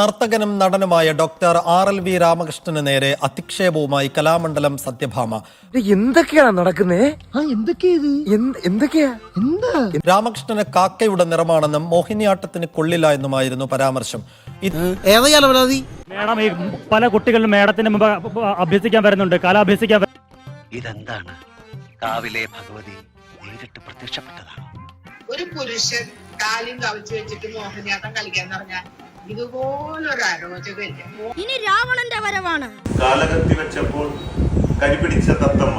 നർത്തകനും നടനുമായ doctor R L V രാമകൃഷ്ണന് നേരെ അധിക്ഷേപവുമായി കലാമണ്ഡലം സത്യഭാമ. എന്തൊക്കെയാണ് നടക്കുന്നേ? എന്തൊക്കെയാ എന്താ? രാമകൃഷ്ണന് കാക്കയുടെ നിറമാണെന്നും മോഹിനിയാട്ടത്തിന് കൊള്ളില്ല എന്നുമായിരുന്നു പരാമർശം. മേഡം ഈ പല കുട്ടികളും മേഡത്തിന് മുമ്പ് അഭ്യസിക്കാൻ വരുന്നുണ്ട്. കല അഭ്യസിക്കാൻ ഇതെന്താണ്? കാവിലെ ഭഗവതി നേരിട്ട് പ്രത്യക്ഷപ്പെട്ടതാണ്? ഒരു പുരുഷൻ കാലിൽ കവിച്ചു വെച്ചിട്ട് മോഹിനിയാട്ടം കളിക്കാൻ പറഞ്ഞാൽ ഇതുപോലൊരു അരോചകമില്ല ഇനി രാവണന്റെ വരവാണ്. കാലകത്തി വെച്ചപ്പോൾ കരിപിടിച്ച തത്തമ്മ.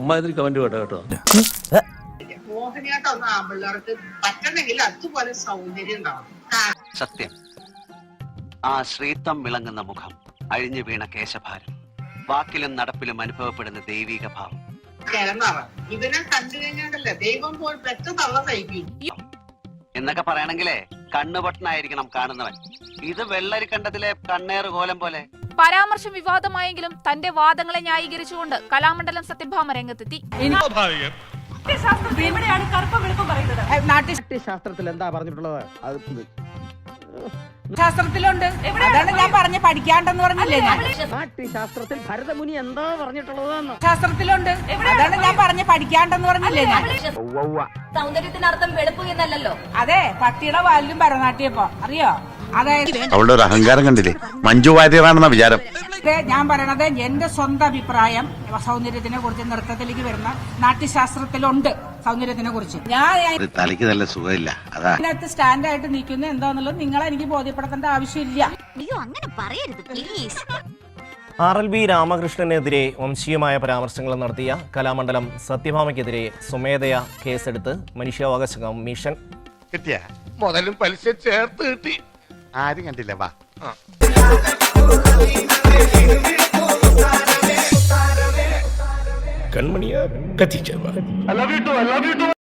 ഉമ്മാതിരി കമന്റ് കേട്ടോ കേട്ടോ. ആ ഒന്നും ആമ്പിള്ളേർക്ക് പറ്റണമെങ്കിൽ അതുപോലെ സൗന്ദര്യം ഉണ്ടാവും സത്യം. ആ ശ്രീത്വം വിളങ്ങുന്ന മുഖം അഴിഞ്ഞു വീണ കേശഭാരം വാക്കിലും നടപ്പിലും അനുഭവപ്പെടുന്ന ദൈവിക ഭാവം. കിളന്നവ ഇവനെ കണ്ടു കഴിഞ്ഞാണ്ടല്ലേ ദൈവം പോൽ പെട്ടെന്ന് തള്ള സഹിക്കും എന്നൊക്കെ പറയണെങ്കിലേ കണ്ണുപൊട്ടനായിരിക്കണം കാണുന്നവൻ. ഇത് വെള്ളരിക്കണ്ടത്തിലെ കണ്ണേറ് കോലം പോലെ. പരാമർശം വിവാദമായെങ്കിലും തന്റെ വാദങ്ങളെ ന്യായീകരിച്ചുകൊണ്ട് കലാമണ്ഡലം സത്യഭാമ രംഗത്തെത്തി. ശാസ്ത്രത്തിൽ എന്താ പറഞ്ഞിട്ടുള്ളത്? അത് ശാസ്ത്രത്തിലുണ്ട്. അതാണ് ഞാൻ പറഞ്ഞ പഠിക്കാണ്ടെന്ന് പറഞ്ഞില്ലേ ഞാൻ. നാട്യശാസ്ത്രത്തിൽ ഭരതമുനി എന്താ പറഞ്ഞിട്ടുള്ളതെന്ന്. ശാസ്ത്രത്തിലുണ്ട്. അതാണ് ഞാൻ പറഞ്ഞ പഠിക്കാണ്ടെന്ന് പറഞ്ഞില്ലേ ഞാൻ. സൗന്ദര്യത്തിനർത്ഥം വെളുപ്പ് എന്നല്ലല്ലോ. അതെ പട്ടിയുടെ വാലിലും ഭരതനാട്യപ്പോ അറിയോ? അതായത് അവളുടെ ഒരു അഹങ്കാരം കണ്ടില്ലേ? മഞ്ജു വാര്യറാണെന്ന വിചാരം. ഞാൻ പറയണത് എന്റെ സ്വന്തം അഭിപ്രായം. സൗന്ദര്യത്തിനെ കുറിച്ച് നൃത്തത്തിലേക്ക് വരുന്ന നാട്യശാസ്ത്രത്തിലുണ്ട് സൗന്ദര്യത്തിനെ കുറിച്ച്. ഞാൻ തലയ്ക്ക് നല്ല സുഖമില്ല. അതാ. അതിനകത്ത് സ്റ്റാൻഡായിട്ട് നിൽക്കുന്നത് എന്താണെന്നുള്ളത് നിങ്ങളെ എനിക്ക് ബോധ്യപ്പെടുത്തേണ്ട ആവശ്യമില്ല. അങ്ങനെ പറയരുത്. പ്ലീസ് ആർ എൽ ബി രാമകൃഷ്ണനെതിരെ വംശീയമായ പരാമർശങ്ങൾ നടത്തിയ കലാമണ്ഡലം സത്യഭാമയ്ക്കെതിരെ സ്വമേധയാ കേസെടുത്ത് മനുഷ്യാവകാശ കമ്മീഷൻ കിട്ടിയ? മുതലും പലിശ ചേർത്ത് കിട്ടി. ആരും കണ്ടില്ല വാ. கண்மணியார் கத்தி சர்மா